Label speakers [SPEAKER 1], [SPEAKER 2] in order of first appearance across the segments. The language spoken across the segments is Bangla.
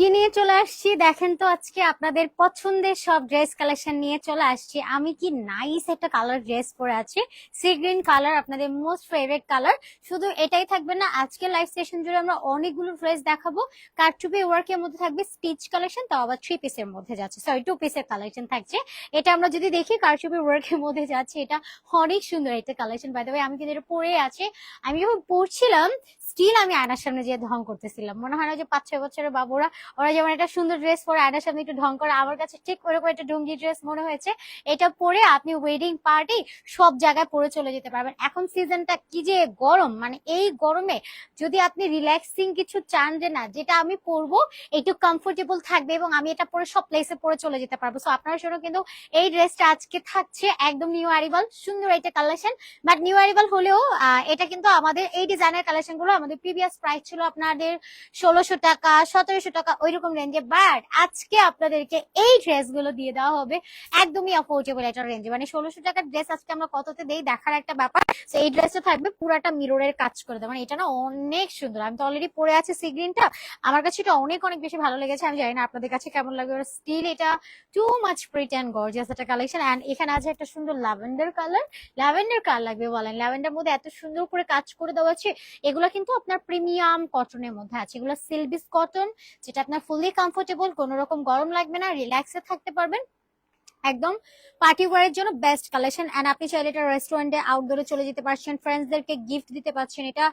[SPEAKER 1] কি নিয়ে চলে আসছি। দেখেন তো আজকে আপনাদের পছন্দের সব ড্রেস কালেকশন নিয়ে চলে আসছি। আমি কি নাইস একটা কালার ড্রেস পরে আছি। সি গ্রিন কালার আপনাদের মোস্ট ফেভারিট কালার শুধু এটাই থাকবে না, আজকে লাইভ সেশন জুড়ে আমরা অনেকগুলো ড্রেস দেখাবো। কারচুপি ওয়ার্কের মধ্যে থাকবে স্টিচ কালেকশন তাও আবার থ্রি পিসের মধ্যে যাচ্ছে। সরি টু পিসের কালেকশন থাকছে। এটা আমরা যদি দেখি কারচুপি ওয়ার্কের মধ্যে যাচ্ছে, এটা অনেক সুন্দর একটা কালেকশন বাই আমি কিন্তু এটা পরে আছি। আমি যখন পড়ছিলাম স্টিল আমি আয়নার সামনে যেয়ে ঢং করতেছিলাম। মনে হয় না যে পাঁচ ছয় বছরের বাবুরা ওরা যেমন একটা সুন্দর ড্রেস পরে আয়নার সামনে একটু ঢং করে, আমার কাছে ঠিক ওরকম একটা ডুঙ্গি ড্রেস মনে হয়েছে। এটা পরে আপনি ওয়েডিং পার্টি সব জায়গায় পরে চলে যেতে পারবেন। এখন সিজনটা কি যে গরম মানে এই গরমে যদি আপনি রিল্যাক্সিং কিছু চান যে না, যেটা আমি পরবো, একটু কমফোর্টেবল থাকবে এবং আমি এটা পরে সব প্লেসে পরে চলে যেতে পারব। সো আপনার জন্য কিন্তু এই ড্রেসটা আজকে থাকছে একদম নিউ অ্যারিভাল সুন্দর একটা কালেকশন বাট নিউ অ্যারিভাল হলেও এটা কিন্তু আমাদের, এই ডিজাইনের কালেকশনগুলো আমাদের প্রিভিয়াস প্রাইস ছিল আপনাদের ষোলোশো টাকা, সতেরোশো টাকা ওইরকম রেঞ্জে বাট আজকে আপনাদেরকে এই ড্রেসগুলো দিয়ে দেওয়া হবে একদমই অ্যাফোর্ডেবল একটা রেঞ্জে মানে ষোলোশো টাকার ড্রেস আজকে আমরা কততে দেই দেখার একটা ব্যাপার। তো এই ড্রেসটা থাকবে পুরাটা মিররের কাজ করে দেয় মানে এটা না অনেক সুন্দর। আমি তো অলরেডি পরে আছি সি গ্রিনটা আমার কাছে এটা অনেক অনেক বেশি ভালো লেগেছে। আমি জানি না আপনাদের কাছে কেমন লাগবে স্টিল এটা too much pretty and gorgeous একটা কালেকশন অ্যান্ড এখানে আছে একটা সুন্দর ল্যাভেন্ডার কালার ল্যাভেন্ডার কালার লাগবে বলেন? ল্যাভেন্ডার মধ্যে এত সুন্দর করে কাজ করে দেওয়া আছে। এগুলো কিন্তু আপনার প্রিমিয়াম কটনের মধ্যে আছে। এগুলো সিলভিস কটন যেটা আপনার ফুললি কমফোর্টেবল কোনো রকম গরম লাগবে না রিল্যাক্সে থাকতে পারবেন। একদম পার্টি ওয়ারের জন্য বেস্ট কালেকশন এন্ড আপনি চাইলে এটা রেস্টুরেন্টে আউটডোরে চলে যেতে পারছেন। ফ্রেন্ডসদেরকে গিফট দিতে পারছেন। এটা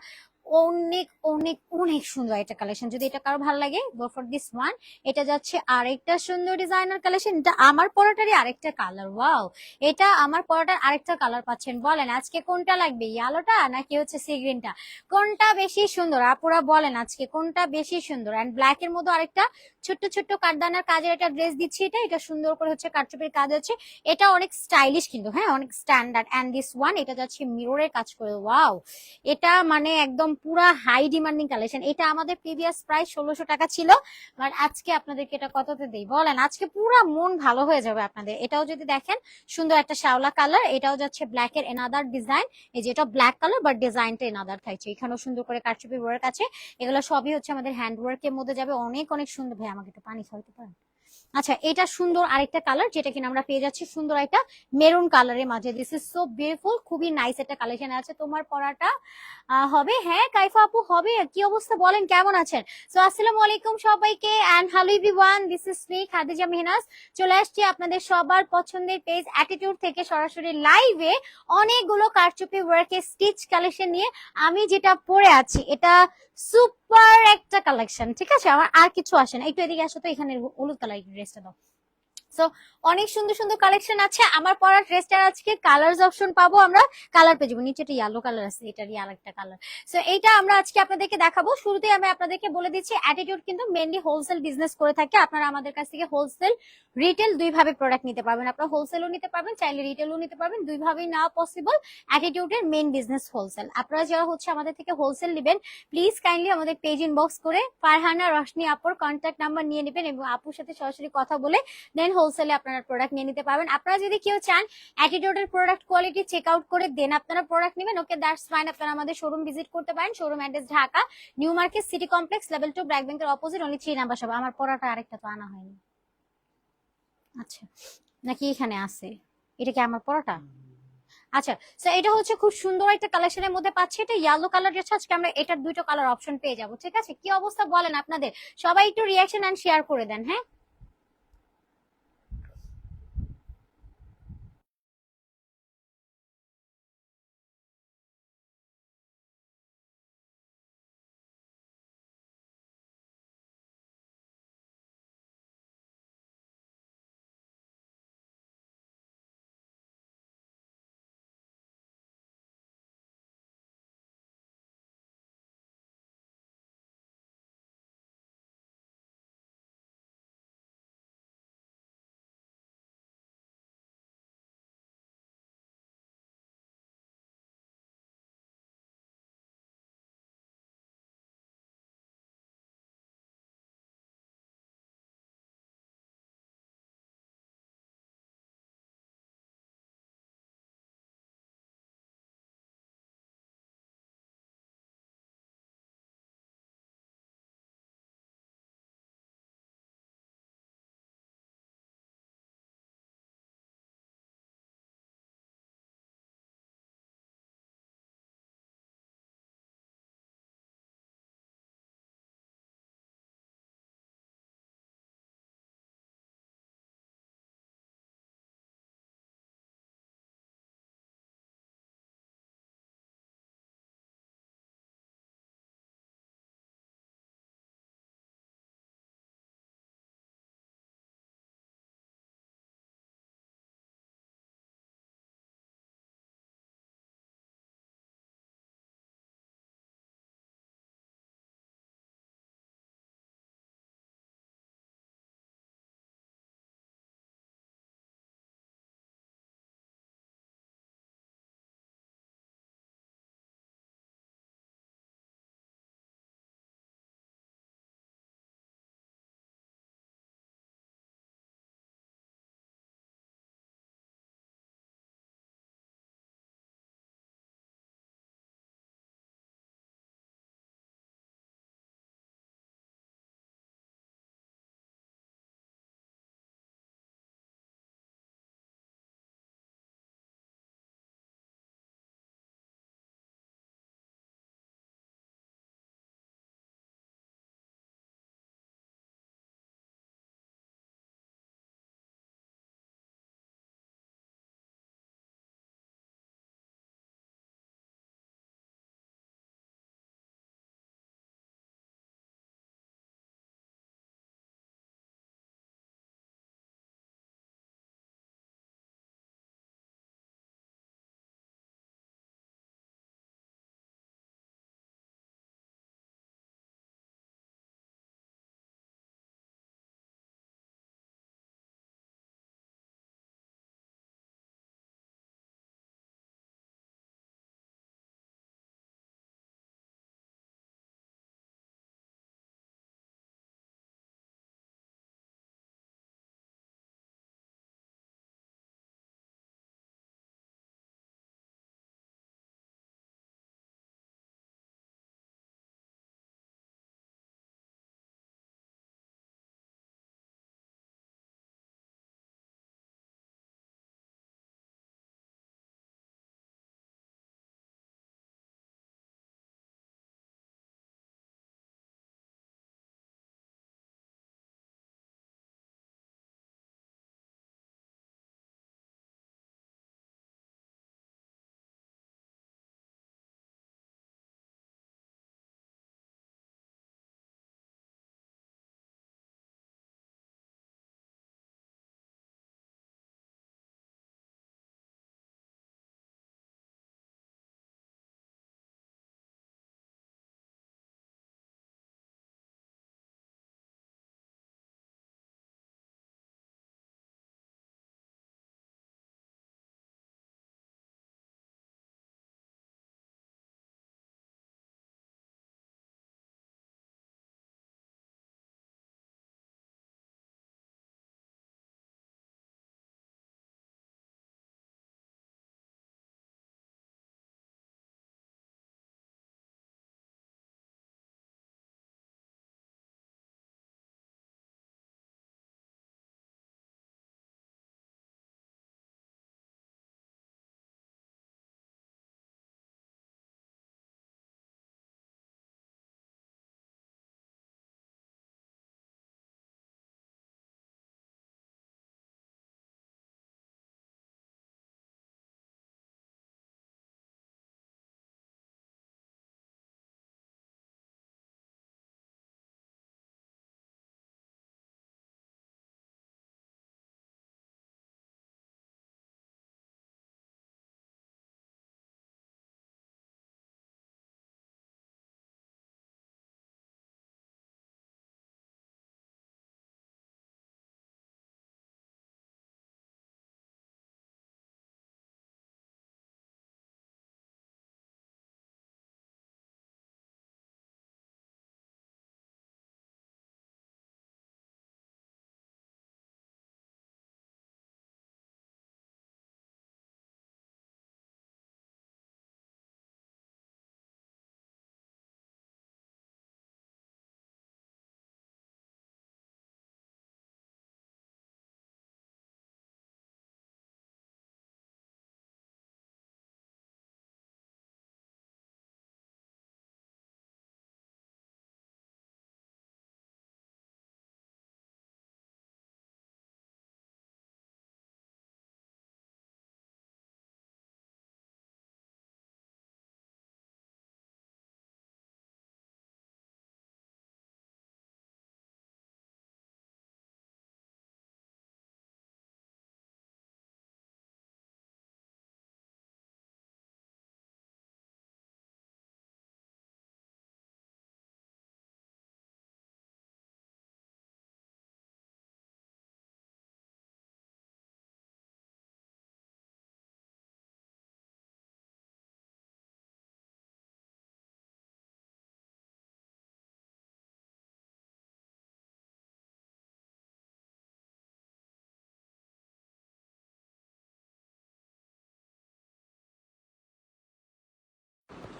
[SPEAKER 1] অনেক অনেক অনেক সুন্দর একটা কালেকশন যদি এটা কারও ভালো লাগে গো ফর দিস ওয়ান এটা যাচ্ছে আরেকটা সুন্দর ডিজাইনার কালেকশন এটা আমার পরোটারই আরেকটা কালার ওয়াও এটা আমার পরোটার আরেকটা কালার পাচ্ছেন। বলেন, আজকে কোনটা লাগবে ইয়ালোটা নাকি হচ্ছে সি গ্রিনটা কোনটা বেশি সুন্দর? আপুরা বলেন আজকে কোনটা বেশি সুন্দর? এন্ড ব্ল্যাক এর মধ্যে আরেকটা ছোট্ট ছোট্ট কাঠদানার কাজের একটা ড্রেস দিচ্ছি এটা। এটা সুন্দর করে হচ্ছে কাঠচুপির কাজ হচ্ছে। এটা অনেক স্টাইলিশ কিন্তু হ্যাঁ অনেক স্ট্যান্ডার্ড এন্ড দিস ওয়ান এটা যাচ্ছে মিররের কাজ করে ওয়াও এটা মানে একদম পুরা হাই ডিমান্ডিং কালেকশন এটা আমাদের প্রিভিয়াস প্রাইস ষোলোশো টাকা ছিল। বাট আজকে আপনাদেরকে এটা কততে দেই? বলেন, আজকে পুরা মন ভালো হয়ে যাবে আপনাদের। এটাও যদি দেখেন, সুন্দর একটা শ্যাওলা কালার এটাও যাচ্ছে ব্ল্যাক এর এনাদার ডিজাইন এই যে এটা ব্ল্যাক কালার বাট ডিজাইনটা এনাদার থাকছে এখানেও সুন্দর করে কারচুপি ওয়ার্ক আছে। এগুলো সবই হচ্ছে আমাদের হ্যান্ড ওয়ার্কের মধ্যে যাবে। অনেক অনেক সুন্দর। ভাই, আমাকে একটু পানি খাওয়াতে পারেন? আচ্ছা এটা সুন্দর আরেকটা কালার যেটা কিনা আমরা পেয়ে যাচ্ছি সুন্দর একটা মেরুন কালারের মাঝে। দিস ইজ সো বিউটিফুল খুবই নাইস একটা কালেকশন আছে। তোমার আহ, হবে? হ্যাঁ কাইফা আপু হবে? কি অবস্থা বলেন কেমন আছেন? সো আসসালামু আলাইকুম সবাইকে and hello everyone this is me Khadija Mehnaz চলে আসছি আপনাদের সবার পছন্দের পেজ অ্যাটিটিউড থেকে সরাসরি লাইভে অনেকগুলো কারচুপি ওয়ার্কের স্টিচ কালেকশন নিয়ে আমি যেটা পরে আছি এটা সুপার একটা কালেকশন ঠিক আছে? আমার আর কিছু আসে না। একটু এদিকে আসো তো এখানে হলুদ কালার ড্রেসটা দাও সো অনেক সুন্দর সুন্দর কালেকশন আছে। আমার পরা ড্রেসটার আজকে কালার্স অপশন পাবো আমরা। কালার পেয়ে যাব। নিচে একটা ইয়েলো কালার আছে, এটারই আর একটা কালার সো এইটা আমরা আজকে আপনাদেরকে দেখাবো। শুরুতেই আমি আপনাদেরকে বলে দিচ্ছি অ্যাটিটিউড কিন্তু মেনলি হোলসেল বিজনেস করে থাকে। আপনারা আমাদের কাছ থেকে হোলসেল রিটেল দুই ভাবে প্রোডাক্ট নিতে পারবেন। আপনারা হোলসেলও নিতে পারবেন, চাইলে রিটেলও নিতে পারবেন। দুই ভাবেই না পসিবল অ্যাটিটিউডের মেন বিজনেস হোলসেল আপনারা যারা হচ্ছে আমাদের থেকে হোলসেল নেবেন প্লিজ কাইন্ডলি আমাদের পেজ ইনবক্স করে ফারহানা রশনি আপুর কন্ট্যাক্ট নাম্বার নিয়ে নেবেন এবং আপুর সাথে সরাসরি কথা বলে দেন হোলসেলে আপনারা প্রোডাক্ট নিয়ে নিতে পারবেন। আপনারা যদি কেউ চান অ্যাটিটিউডের প্রোডাক্ট কোয়ালিটি চেক আউট করে দেন আপনারা প্রোডাক্ট নেবেন, ওকে দ্যাটস ফাইন আপনারা আমাদের শোরুম ভিজিট করতে পারেন। Showroom address Dhaka new market city complex level two BRAC ব্যাংকের অপোজিট অনলি থ্রি নাম্বার সব আমার পড়াটা আরেকটা তো আনা হয়নি। আচ্ছা নাকি এখানে আছে? এটা কি আমার পড়াটা আচ্ছা তো এটা হচ্ছে খুব সুন্দর একটা কালেকশনের মধ্যে পাচ্ছে। এটা ইয়েলো কালার ড্রেস আজকে আমরা এটার দুটো কালার অপশন পেয়ে যাব, ঠিক আছে? কি অবস্থা বলেন আপনাদের? সবাই একটু রিয়াকশন এন্ড শেয়ার করে দেন হ্যাঁ?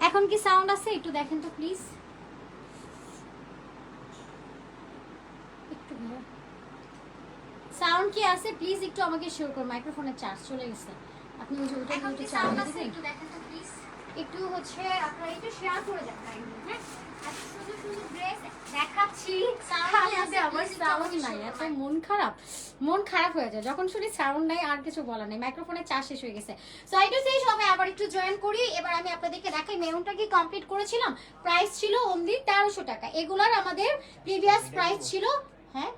[SPEAKER 1] এখন কি সাউন্ড আছে? একটু দেখেন তো প্লিজ একটু সাউন্ড কি আছে? প্লিজ একটু আমাকে শেয়ার করুন মাইক্রোফোনের চার্জ চলে গেছে। আপনি ওই
[SPEAKER 2] সাউন্ড
[SPEAKER 1] চার্জ
[SPEAKER 2] আছে? একটু দেখেন তো প্লিজ
[SPEAKER 1] একটু হচ্ছে আপনারা একটু শেয়ার করে দেন হ্যাঁ এত সুন্দর সুন্দর ড্রেস দেখাচ্ছি
[SPEAKER 2] Sound
[SPEAKER 1] তার
[SPEAKER 2] কি আছে?
[SPEAKER 1] মধ্যে আমার
[SPEAKER 2] Please একটু
[SPEAKER 1] সাউন্ড নাই এত মন খারাপ। মন খারাপ হয়ে যায়। যখন শুনি সাউন্ড নাই আর কিছু বলার নেই। মাইক্রোফোনের শেষ হয়ে গেছে। সো আই টু সেই সবাই আবার একটু জয়েন করি। এবার আমি আপনাদেরকে দেখাই। মেরুনটা কি কমপ্লিট করেছিলাম? প্রাইস ছিল অনলি তেরোশো টাকা। এগুলার আমাদের প্রিভিয়াস প্রাইস ছিল হ্যাঁ?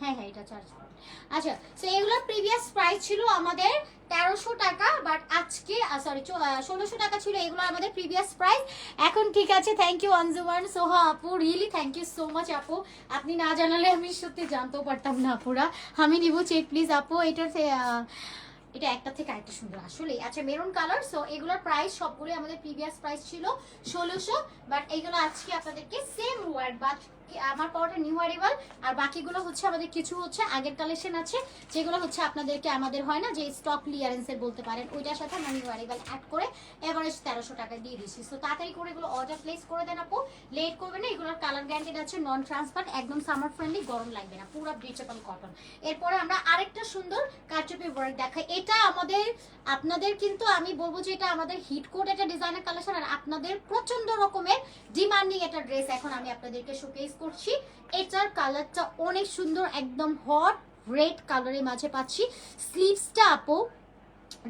[SPEAKER 1] হ্যাঁ হ্যাঁ এটা চার্জ আচ্ছা সো এগুলোর প্রিভিয়াস প্রাইস ছিল আমাদের তেরোশো টাকা বাট আজকে সরি ষোলোশো টাকা ছিল, এগুলো আমাদের প্রিভিয়াস প্রাইস এখন ঠিক আছে থ্যাংক ইউ অনজুমান সোহা আপু really thank you so much আপু। আপনি না জানালে আমি সত্যি জানতেও পারতাম না আপুরা। আমি নিব চেক প্লিজ আপু এটার এটা একটা থেকে আরেকটা সুন্দর আসলে আচ্ছা মেরুন কালার সো এগুলোর প্রাইস সবগুলো আমাদের প্রিভিয়াস প্রাইস ছিল ষোলোশো বাট এগুলো আজকে আপনাদেরকে সেম ওয়ার্ড বাট আমার পাওয়াটা নিউ অ্যারিভাল আর বাকিগুলো হচ্ছে আমাদের কিছু হচ্ছে আগের কালেকশন আছে, যেগুলো হচ্ছে আপনাদেরকে আমাদের হয় না যে স্টক ক্লিয়ারেন্সের বলতে পারেন, ওইটার সাথে আমরা নিউ অ্যারিভাল অ্যাড করে এভারেজ তেরোশো টাকা দিয়ে দিচ্ছি। সো তাড়াতাড়ি করে এগুলো অর্ডার প্লেস করে দেন আপু। লেট করবেন না, এগুলোর কালার গ্যারান্টেড আছে নন ট্রান্সপারেন্ট একদম সামার ফ্রেন্ডলি গরম লাগবে না, পুরো ব্রিচেবল কটন এরপরে আমরা আরেকটা সুন্দর কারচুপি ওয়ার্ক দেখাই। এটা আমাদের, আপনাদের কিন্তু আমি বলব যে এটা আমাদের হিট কোড একটা ডিজাইনের কালেকশন আর আপনাদের প্রচণ্ড রকমের ডিমান্ডিং একটা ড্রেস এখন আমি আপনাদেরকে শোকেস করছি। এটার কালারটা অনেক সুন্দর একদম হট রেড কালারের মাঝে পাচ্ছি। স্লিভসটা আপু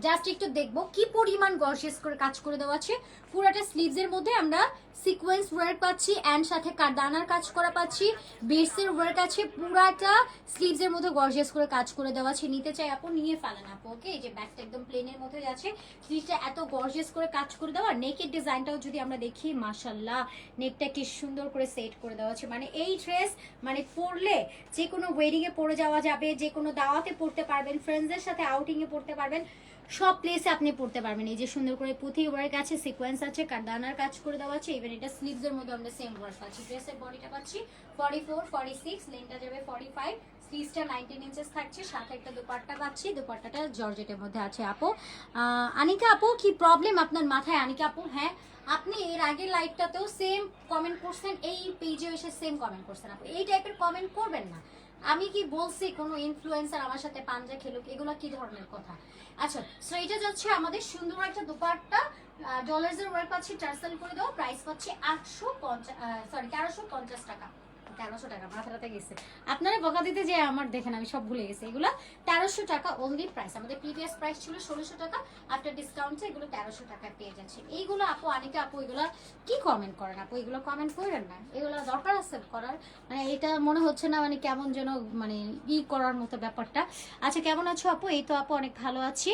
[SPEAKER 1] জাস্ট একটু দেখব কি পরিমাণ গর্জিয়াস করে কাজ করে দেওয়া আছে। পুরাটা স্লিভস এর মধ্যে আমরা সিকোয়েন্স ওয়ার্ক পাচ্ছি অ্যান্ড সাথে দানার কাজ করা পাচ্ছি। বেডস এর ওয়ার্ক আছে, পুরাটা স্লিভস এর মধ্যে গর্জিয়াস করে কাজ করে দেওয়া আছে। নিতে চাই আপু, নিয়ে ফেলেন আপু ওকে এই যে ব্যাগটা একদম প্লেনের মধ্যে আছে। স্লিভসটা এত গর্জিয়াস করে কাজ করে দেওয়া। নেকের ডিজাইনটাও যদি আমরা দেখি মাশাল্লাহ নেকটা কি সুন্দর করে সেট করে দেওয়া আছে। মানে এই ড্রেস মানে পরলে যে কোনো ওয়েডিং এ পরে যাওয়া যাবে যে কোনো দাওয়াতে পড়তে পারবেন ফ্রেন্ডসদের সাথে আউটিং এ পড়তে পারবেন। সব প্লেসে আপনি পড়তে পারবেন। এই যে সুন্দর করে পুঁথি ওয়ার্ক আছে সিকোয়েন্স আছে, কারদানার কাজ করে দেওয়া আছে ইভেন এটা স্লিভস এর মধ্যে আমরা সেম ওয়ার্ক পাচ্ছি। ড্রেসের বডিটা পাচ্ছি ফর্টি ফোর ফর্টি সিক্স লেনটা যাবে ফর্টি ফাইভ স্লিভসটা নাইনটিন ইঞ্চেস থাকছে, সাথে একটা দুপাট্টা পাচ্ছি, দুপাট্টাটা জর্জেটের মধ্যে আছে আপু। আনিকা আপু, কি প্রবলেম আপনার মাথায়? আনিকা আপু হ্যাঁ আপনি এর আগের লাইভটাতেও সেম কমেন্ট করছেন, এই পেজে এসে সেম কমেন্ট করছেন আপু। এই টাইপের কমেন্ট করবেন না। আমি কি বলছি কোনো ইনফ্লুয়েন্সার আমার সাথে পাঞ্জা খেলুক? এগুলো কি ধরনের কথা? আচ্ছা সো এটা যাচ্ছে আমাদের সুন্দর একটা দুপাট্টা ডলার্স এর ওয়ার্ক পাচ্ছি টার্সেল করে দাও প্রাইস পাচ্ছি আটশো পঞ্চাশ সরি তেরোশো পঞ্চাশ টাকা। তেরোশো টাকা মাথাটাতে গেছে। আপনারা বকা দিতে যে আমার দেখেন, আমি সব ভুলে গেছি। এগুলো তেরোশো টাকা অনলি প্রাইস আমাদের প্রিভিয়াস প্রাইস ছিল ষোলোশো টাকা আফটার ডিসকাউন্টে এগুলো তেরোশো টাকায় পেয়ে যাচ্ছে। এইগুলো আপু অনেকে আপু, এগুলো কি কমেন্ট করেন আপু? এগুলো কমেন্ট করেন না। এগুলো দরকার আছে করার। মানে এটা মনে হচ্ছে না মানে কেমন যেন মানে ই করার মতো ব্যাপারটা। আচ্ছা কেমন আছো আপু? এই তো আপু, অনেক ভালো আছি।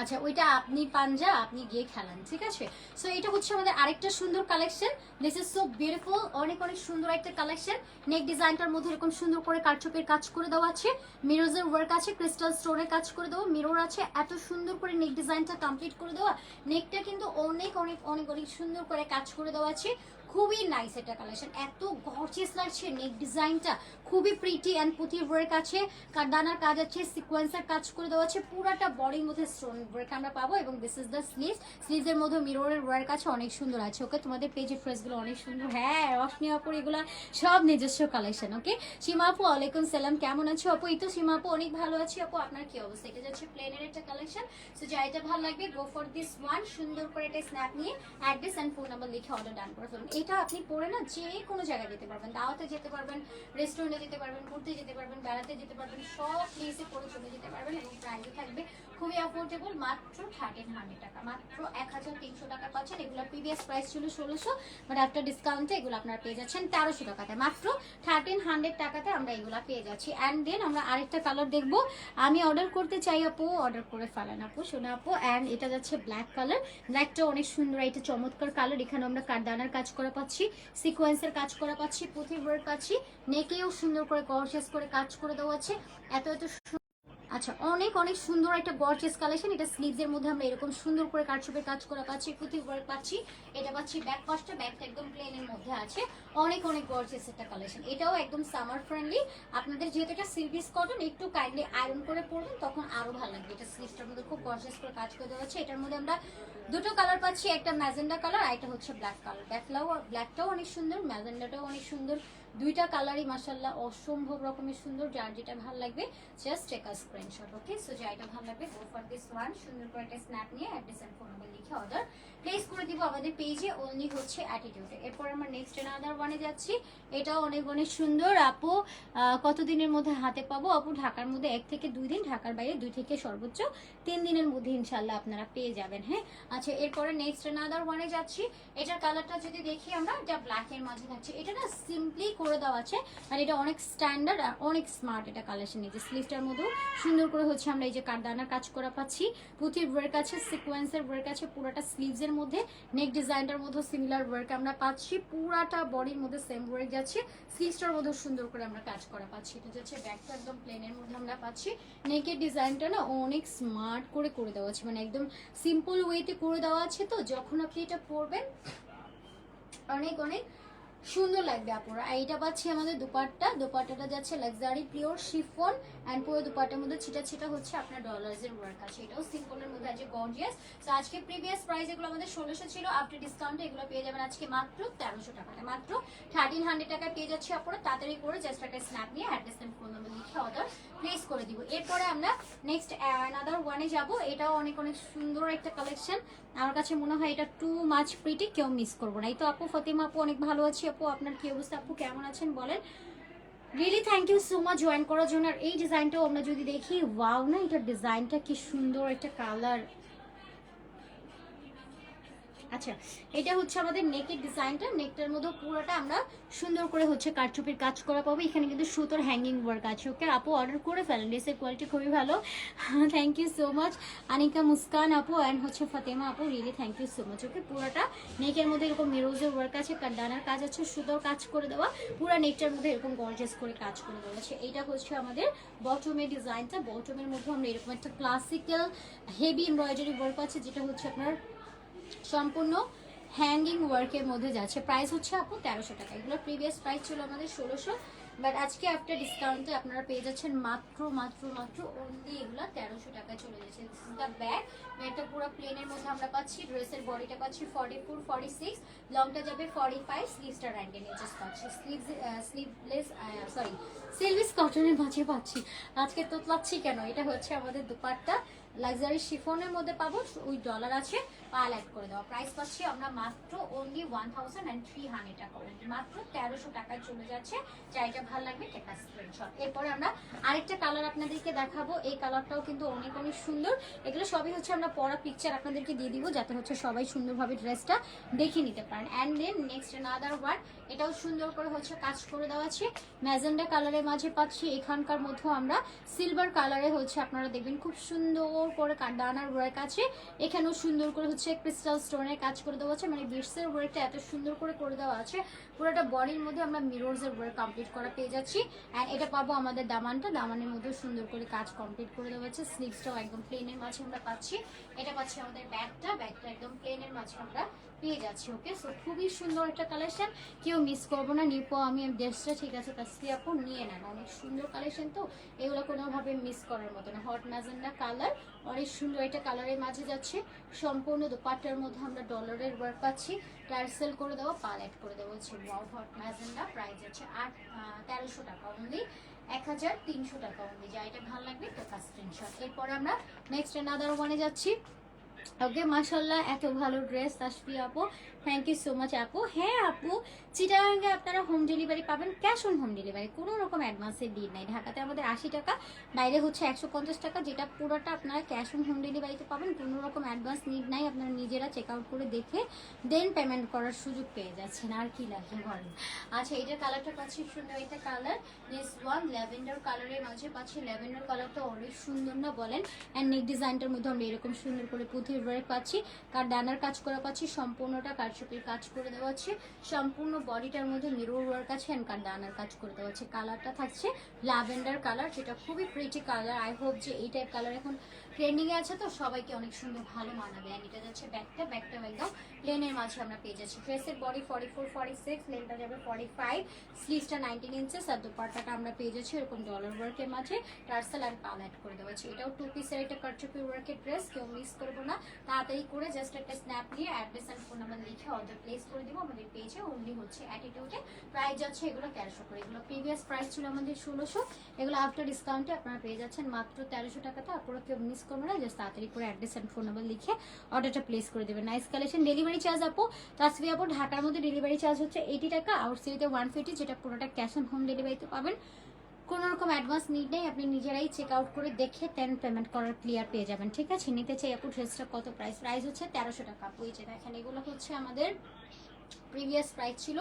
[SPEAKER 1] আচ্ছা ওইটা আপনি পাঞ্জা আপনি গিয়ে খেলেন, ঠিক আছে? সো এটা হচ্ছে আমাদের আরেকটা সুন্দর collection this is so beautiful অনেক অনেক সুন্দর একটা কালেকশন নেক ডিজাইনটার মধ্যে এরকম সুন্দর করে কারচুপের কাজ করে দেওয়া আছে। মিরোজের ওয়ার্ক আছে ক্রিস্টাল স্টোনের কাজ করে দেওয়া মিরর আছে। এত সুন্দর করে নেক ডিজাইনটা কমপ্লিট করে দেওয়া। নেকটা কিন্তু অনেক অনেক অনেক অনেক সুন্দর করে কাজ করে দেওয়া আছে। খুবই নাইস এটা কালেকশন এত গর্জিয়াস লাগছে নেক ডিজাইনটা খুবই প্রিটি অ্যান্ড পুঁথির ওয়ার্ক আছে। কারদানার কাজ আছে সিকোয়েন্সের কাজ করে দেওয়া আছে। পুরাটা বডির মধ্যে স্টোন ওয়ার্ক আমরা পাবো এবং দিস ইজ দ্য স্লিভস স্লিভসের মধ্যে মিররের ওয়ার্ক আছে, অনেক সুন্দর আছে ওকে তোমাদের পেজের ড্রেসগুলো অনেক সুন্দর। হ্যাঁ রশ্মি আপুর এগুলো সব নিজস্ব কালেকশন ওকে সীমা আপু, ওয়ালাইকুম সালাম, কেমন আছো আপু? এই তো সীমা আপু, অনেক ভালো আছি আপু। আপনার কি অবস্থা? এটা যাচ্ছে প্লেনের একটা কালেকশন সো যা এটা ভালো লাগবে গো ফর দিস ওয়ান সুন্দর করে এটা স্ন্যাপ নিয়ে অ্যাড্রেস অ্যান্ড ফোন নাম্বার লিখে অর্ডার ডান করে ফেলুন। এটা আপনি পরে না, যে কোনো জায়গায় যেতে পারবেন। দাওয়াতে যেতে পারবেন রেস্টুরেন্টে যেতে পারবেন, ঘুরতে যেতে পারবেন, বেড়াতে যেতে পারবেন, সব প্লেসে পরে চলে যেতে পারবেন এবং প্রাইসও থাকবে খুবই অ্যাফোর্ডেবল মাত্র থার্টিন হান্ড্রেড টাকা। মাত্র এক হাজার তিনশো টাকা পাচ্ছেন। এগুলোর প্রিভিয়াস প্রাইস ছিল ষোলোশো বাট আফটার ডিসকাউন্টে এগুলো আপনারা পেয়ে যাচ্ছেন তেরোশো টাকাতে। মাত্র থার্টিন হান্ড্রেড টাকাতে আমরা এগুলো পেয়ে যাচ্ছি। অ্যান্ড দেন আমরা আরেকটা কালার দেখব। আমি অর্ডার করতে চাই, আপু। অর্ডার করে ফেলেন, আপু। শোনা, আপু। অ্যান্ড এটা যাচ্ছে ব্ল্যাক কালার ব্ল্যাকটা অনেক সুন্দর, এটা চমৎকার কালার এখানে আমরা কারদানার কাজ করা পাচ্ছি সিকোয়েন্সের কাজ করা পাচ্ছি, পুঁথির বইয়ের পাচ্ছি নেকেও সুন্দর করে গর্জিয়াস করে কাজ করে দেওয়া আছে। এত এত আচ্ছা অনেক অনেক সুন্দর একটা গর্জেস কালেকশন এটা স্লিভস এর মধ্যে আমরা এরকম সুন্দর করে কারচুপের কাজ করা পাচ্ছি পুঁথি ওয়ার্ক পাচ্ছি। এটা পাচ্ছি ব্যাক পাশটা ব্যাকটা একদম প্লেন এর মধ্যে আছে। অনেক অনেক গর্জেস একটা কালেকশন এটাও একদম সামার ফ্রেন্ডলি আপনাদের যেহেতু এটা সিল্কিস কটন একটু কাইন্ডলি আয়রন করে পরবেন, তখন আরও ভালো লাগবে। এটা স্লিভসটার মধ্যে খুব গর্জেস করে কাজ করে দেওয়া হচ্ছে। এটার মধ্যে আমরা দুটো কালার পাচ্ছি, একটা ম্যাজেন্ডা কালার আর একটা হচ্ছে ব্ল্যাক কালার ব্ল্যাকটাও ব্ল্যাকটাও অনেক সুন্দর, ম্যাজেন্ডাটাও অনেক সুন্দর। দুইটা কালারই মাসাল্লাহ অসম্ভব রকমের সুন্দর, যার যেটা ভালো লাগবে জাস্ট একা স্ক্রিনশট ওকে সো যা এটা ভালো লাগবে গো ফর দিস ওয়ান সুন্দর করে একটা স্ন্যাপ নিয়ে অ্যাড্রেস এন্ড ফোন নাম্বার লিখে অর্ডার প্লেস করে দিব আমাদের পেজে অনলি হচ্ছে অ্যাটিটিউডে এরপর আমরা নেক্সট আদার ওয়ানে যাচ্ছি। এটাও অনেক অনেক সুন্দর। আপু কতদিনের মধ্যে হাতে পাবো? আপু, ঢাকার মধ্যে এক থেকে দুই দিন, ঢাকার বাইরে দুই থেকে সর্বোচ্চ তিন দিনের মধ্যে ইনশাল্লাহ আপনারা পেয়ে যাবেন হ্যাঁ? আচ্ছা এরপরে নেক্সট আদার ওয়ানে যাচ্ছি। এটার কালারটা যদি দেখি আমরা, এটা ব্ল্যাক এর মাঝে থাকছে। এটা না সিম্পলি করে দেওয়া আছে, আর এটা অনেক স্ট্যান্ডার্ড আর অনেক স্মার্ট এটা কালেকশন এই যে স্লিভটার মধ্যেও সুন্দর করে হচ্ছে আমরা এই যে কারদানার কাজ করা পাচ্ছি। পুঁথির ওয়ার্ক আছে সিকোয়েন্সের ওয়ার্ক আছে, পুরোটা স্লিভস এর মধ্যে নেক ডিজাইনটার মধ্যে সিমিলার ওয়ার্ক আমরা পাচ্ছি। পুরাটা বডির মধ্যে সেম ওয়ার্ক যাচ্ছে। স্লিভসটার মধ্যে সুন্দর করে আমরা কাজ করা পাচ্ছি। এটা যাচ্ছে ব্যাকটা একদম প্লেনের মধ্যে আমরা পাচ্ছি। নেকের ডিজাইনটা না অনেক স্মার্ট করে করে দেওয়া আছে। মানে একদম সিম্পল ওয়েতে করে দেওয়া আছে তো। যখন আপনি এটা পরবেন, অনেক অনেক সুন্দর লাগবে আপুরা। আর এটা পাচ্ছি আমাদের দুপাট্টা। দুপাট্টাটা যাচ্ছে লাক্সারি পিওর শিফন অ্যান্ড পুরো দুপাট্টার মধ্যে ছিটা ছিটা হচ্ছে আপনার ডলার্সের ওয়ার্ক আছে। এটাও সিম্পলের মধ্যে আছে গর্জিয়াস তো আজকে প্রিভিয়াস প্রাইস এগুলো আমাদের ষোলোশো ছিল আফটার ডিসকাউন্টে এগুলো পেয়ে যাবেন আজকে মাত্র তেরোশো টাকায় মাত্র থার্টিন হান্ড্রেড টাকায় পেয়ে যাচ্ছে আপনারা তাড়াতাড়ি করে জাস্ট একটা স্ন্যাপ নিয়ে অ্যাড্রেস এন্ড ফোন নাম্বার লিখে অর্ডার প্লেস করে দিব। এরপরে আমরা নেক্সট অ্যানাদার ওয়ানে যাব। এটাও অনেক অনেক সুন্দর একটা কালেকশন আমার কাছে মনে হয় এটা টু মাচ প্রিটি কেউ মিস করব না। এই তো আপু, ফতিমা আপু, অনেক ভালো আছি আপু, আপনার কি অবস্থা? আপু, কেমন আছেন বলেন? Really thank you so much join করার জন্য। আর এই ডিজাইনটাও আমরা যদি দেখি ওয়াও না, এটার ডিজাইনটা কি সুন্দর, একটা কালার আচ্ছা এটা হচ্ছে আমাদের নেকের ডিজাইনটা নেকটার মধ্যে পুরোটা আমরা সুন্দর করে হচ্ছে কারচুপির কাজ করা পাবো। এখানে কিন্তু সুতোর হ্যাঙ্গিং ওয়ার্ক আছে ওকে আপু অর্ডার করে ফেলেন। ড্রেসের কোয়ালিটি খুবই ভালো। Thank you so much Anika Muskan আপু অ্যান্ড হচ্ছে ফাতেমা আপু really thank you so much okay পুরোটা নেকের মধ্যে এরকম মিরোজের ওয়ার্ক আছে ডানার কাজ আছে, সুতোর কাজ করে দেওয়া। পুরো নেকটার মধ্যে এরকম গর্জেস করে কাজ করে দেওয়া আছে। এটা হচ্ছে আমাদের বটমের ডিজাইনটা বটমের মধ্যে আমরা এরকম একটা ক্লাসিক্যাল হেভি এমব্রয়ডারি ওয়ার্ক আছে, যেটা হচ্ছে আপনার সম্পূর্ণ হ্যাঙ্গিং ওয়ার্কের মধ্যে যাচ্ছে। প্রাইস হচ্ছে আপু তেরোশো টাকা। এগুলো প্রিভিয়াস প্রাইস ছিল আমাদের ষোলোশো। বাট আজকে আফটার ডিসকাউন্টে আপনারা পেয়ে যাচ্ছেন মাত্র মাত্র মাত্র অনলি এগুলো তেরোশো টাকায় চলে যাচ্ছে। দ্য ব্যাগ ব্যাগটা পুরো প্লেনের মধ্যে আমরা পাচ্ছি। ড্রেসের বডিটা পাচ্ছি ফর্টি ফোর ফর্টি সিক্স লংটা যাবে ফর্টি ফাইভ স্লিভসটা র্যান্ডের নিচে পাচ্ছি। স্লিভস স্লিভলেস সরি সিলভিস কটনের মাঝে পাচ্ছি। আজকে তোতলাচ্ছি কেন? এটা হচ্ছে আমাদের দুপাট্টা। লাক্সারি শিফনের মধ্যে পাবো, ওই ডলার আছে পাল অ্যাড করে দেওয়া। প্রাইস পাচ্ছি আমরা মাত্র only one thousand and three hundred টাকা। মাত্র তেরোশো টাকায় চলে যাচ্ছে। চাইটা ভালো লাগবে টেকা স্ক্রিনশট এরপরে আমরা আরেকটা কালার আপনাদেরকে দেখাবো। এই কালারটাও কিন্তু অনেক অনেক সুন্দর। এগুলো সবই হচ্ছে আমরা পড়া পিকচার আপনাদেরকে দিয়ে দিব, যাতে হচ্ছে সবাই সুন্দরভাবে ড্রেসটা দেখে নিতে পারেন। And then next other one এটাও সুন্দর করে হচ্ছে কাজ করে দেওয়া আছে। ম্যাজেন্ডা কালারের মাঝে পাচ্ছি। এখানকার মধ্যেও আমরা সিলভার কালারে হচ্ছে আপনারা দেখবেন, খুব সুন্দর করে ডানার ওয়ার্ক আছে। এখানেও সুন্দর করে হচ্ছে ক্রিস্টাল স্টোনের কাজ করে দেওয়া আছে। মানে বিটসের ওয়ার্কটা এত সুন্দর করে করে দেওয়া আছে। পুরোটা বডির মধ্যে আমরা মিররসের ওয়ার্ক কমপ্লিট করা পেয়ে যাচ্ছি। অ্যান্ড এটা পাবো আমাদের দামানটা। দামানের মধ্যে সুন্দর করে কাজ কমপ্লিট করে দেওয়া আছে। স্লিভসটাও একদম প্লেনের মাঝে আমরা পাচ্ছি। এটা পাচ্ছি আমাদের ব্যাগটা। ব্যাগটা একদম প্লেনের মাঝে আমরা পেয়ে যাচ্ছি ওকে সো খুবই সুন্দর একটা কালেকশন কেউ মিস করব না। নিপো, আমি ড্রেসটা ঠিক আছে তাসফি আপু নিয়ে নেন অনেক সুন্দর কালেকশন তো। এগুলো কোনোভাবে মিস করার মতো না। হট ম্যাজেন্ডা কালার অনেক সুন্দর এটা কালারের মাঝে যাচ্ছে। সম্পূর্ণ দোপাট্টার মধ্যে আমরা ডলারের ওয়ার্ক পাচ্ছি। টার্সেল করে দেওয়া পাল অ্যাড করে দেওয়া হচ্ছে ওয়াও হট ম্যাজেন্ডা প্রাইস হচ্ছে আট তেরোশো টাকা অনলি এক হাজার তিনশো টাকা অনলি যা এটা ভালো লাগবে তো স্ক্রিনশট এরপর আমরা নেক্সট এনাদার ওয়ানে যাচ্ছি। ওকে মাশাল্লাহ এত ভালো ড্রেস, তাসফি আপু। থ্যাংক ইউ সো মাচ আপু। হ্যাঁ আপু, চিটাগাঙ্গে আপনারা হোম ডেলিভারি পাবেন ক্যাশ অন হোম ডেলিভারি কোনো রকম অ্যাডভান্সের ডিল নাই। ঢাকাতে আমাদের আশি টাকা, বাইরে হচ্ছে একশো পঞ্চাশ টাকা, যেটা পুরোটা আপনারা ক্যাশ অন হোম ডেলিভারিতে পাবেন, কোনো রকম অ্যাডভান্স নিড নাই, আপনারা নিজেরা চেক আউট করে দেখে দেন পেমেন্ট করার সুযোগ পেয়ে যাচ্ছেন। আর কি লাগে বলেন? আচ্ছা এটার কালারটা পাচ্ছি সুন্দর এটা কালার নেক্সট ওয়ান ল্যাভেন্ডার কালারের মাঝে পাচ্ছি। ল্যাভেন্ডার কালারটা অনেক সুন্দর না বলেন? অ্যান্ড নেক ডিজাইনটার মধ্যে আমরা এরকম সুন্দর করে পুঁথির ওয়ার্ক পাচ্ছি কার ডানার কাজ করা পাচ্ছি সম্পূর্ণটা কারচুপির কাজ করে দেওয়া আছে, সম্পূর্ণ বডিটার মধ্যে মিরর ওয়ার্ক আছে অ্যান্ড কার ডানার কাজ করে দেওয়া আছে। কালারটা থাকছে ল্যাভেন্ডার কালার যেটা খুবই প্রিটি কালার আই হোপ যে এই টাইপ কালার এখন ট্রেন্ডিং আছে তো, সবাইকে অনেক সুন্দর ভালো মানাবে। অ্যান্ড এটা যাচ্ছে ব্যাকটা ব্যাকটা একদম প্লেনের মাঝে আমরা পেয়ে যাচ্ছি। ড্রেসের body forty four forty six লেনটা যাবে ফর্টি ফাইভ স্লিভসটা নাইনটিন ইঞ্চেস আর দুপাট্টাটা আমরা পেয়ে যাচ্ছি এরকম ডলার ওয়ার্কের মাঝে। টার্সেল অ্যান্ড পাল অ্যাড করে দেওয়া আছে। এটাও টু পিসের একটা কারচুপি ওয়ার্কের ড্রেস কেউ মিস করব না। তাড়াতাড়ি করে জাস্ট একটা স্ন্যাপ নিয়ে অ্যাড্রেস অ্যান্ড ফোন নাম্বার লিখে অর্ডার প্লেস করে দিব। আমাদের পেজে অনলি হচ্ছে অ্যাটিটিউডে প্রাইস যাচ্ছে এগুলো তেরোশো করে। এগুলো প্রিভিয়াস প্রাইস ছিল আমাদের ষোলোশো। এগুলো আফটার ডিসকাউন্টে আপনারা পেয়ে যাচ্ছেন মাত্র তেরোশো টাকাতে আপনারা কেউ মিস করবেন না জাস্ট তাড়াতাড়ি করে অ্যাড্রেস অ্যান্ড ফোন নাম্বার লিখে অর্ডারটা প্লেস করে দেবেন। নাইস কালেকশন ডেলিভারি চার্জ আপু। তাসবি আপু, ঢাকার মধ্যে ডেলিভারি চার্জ হচ্ছে এইটি টাকা। আউটসাইডে ওয়ান ফিফটি যেটা পুরোটা ক্যাশ অন হোম ডেলিভারিতে পাবেন। কোনো রকম অ্যাডভান্স নিড নেই, আপনি নিজেরাই চেক আউট করে দেখে দেন পেমেন্ট করার ক্লিয়ার পেয়ে যাবেন, ঠিক আছে? নিতে চাই আপু ড্রেসটা কত প্রাইস প্রাইস হচ্ছে তেরোশো টাকা। আপু, এই যে দেখেন, এগুলো হচ্ছে আমাদের প্রিভিয়াস প্রাইস ছিল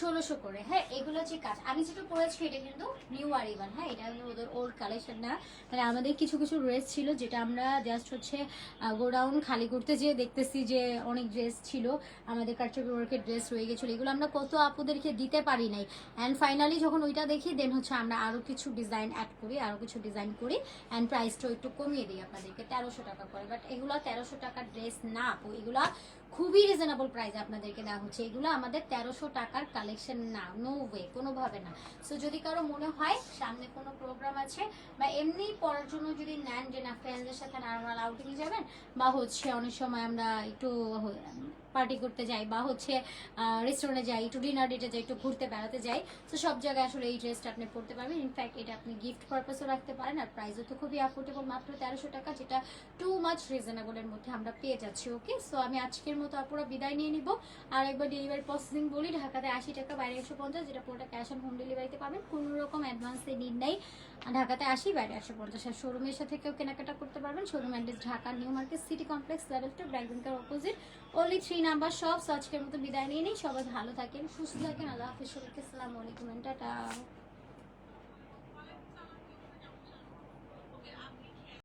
[SPEAKER 1] ষোলোশো করে। হ্যাঁ এগুলো যে কাজ, আমি যেটা পরেছি এটা কিন্তু নিউ আরিবান হ্যাঁ এটা কিন্তু ওদের ওল্ড কালেকশন না। মানে আমাদের কিছু কিছু ড্রেস ছিল যেটা আমরা জাস্ট হচ্ছে গোডাউন খালি করতে যেয়ে দেখতেছি যে অনেক ড্রেস ছিল, আমাদের কারচুপি ওয়ার্কের ড্রেস রয়ে গেছিল। এগুলো আমরা কত আপুদেরকে দিতে পারি নাই। অ্যান্ড ফাইনালি যখন ওইটা দেখি দেন হচ্ছে আমরা আরও কিছু ডিজাইন অ্যাড করি আরও কিছু ডিজাইন করি অ্যান্ড প্রাইসটাও একটু কমিয়ে দিই আপনাদেরকে, তেরোশো টাকা করে। বাট এগুলো তেরোশো টাকার ড্রেস না আপু, এগুলো খুবই রিজনেবল প্রাইস আপনাদেরকে দেওয়া হচ্ছে। এগুলো আমাদের তেরোশো টাকার কালেকশন না নো ওয়ে কোনোভাবে না। সো যদি কারও মনে হয়, সামনে কোনো প্রোগ্রাম আছে, বা এমনি পড়ার জন্য যদি নেন যে না ফ্রেন্ডসদের সাথে নর্মাল আউটিং যাবেন, বা হচ্ছে অনেক সময় আমরা একটু পার্টি করতে যাই বা হচ্ছে রেস্টুরেন্টে যাই, একটু ডিনার ডেটে যাই, একটু ঘুরতে বেড়াতে যাই। তো সব জায়গায় আসলে এই ড্রেসটা আপনি পড়তে পারবেন। ইনফ্যাক্ট এটা আপনি গিফট পারপাসও রাখতে পারেন আর প্রাইসও তো খুবই অ্যাফোর্ডেবল মাত্র তেরোশো টাকা, যেটা টু মাচ রিজনেবলের মধ্যে আমরা পেয়ে যাচ্ছি ওকে সো আমি আজকের মতো আপুরা বিদায় নিয়ে নিব। আর একবার ডেলিভারি প্রসেসিং বলি, ঢাকাতে আশি টাকা, বাইরে একশো পঞ্চাশ, যেটা পুরোটা ক্যাশ অন হোম ডেলিভারিতে পাবেন। কোনো রকম অ্যাডভান্সে নিড নেই। ঢাকাতে আসি, বাইরে একশো পঞ্চাশ। আর শোরুমের সাথে কেউ কেনাকাটা করতে পারবেন। Showroom address Dhaka new market city complex level two BRAC opposite only three number সব। আজকের মতো বিদায় নিয়ে নিই। সবাই ভালো থাকেন, সুস্থ থাকেন। আল্লাহ হাফিজ। সবাইকে আসসালামু আলাইকুম টাটা।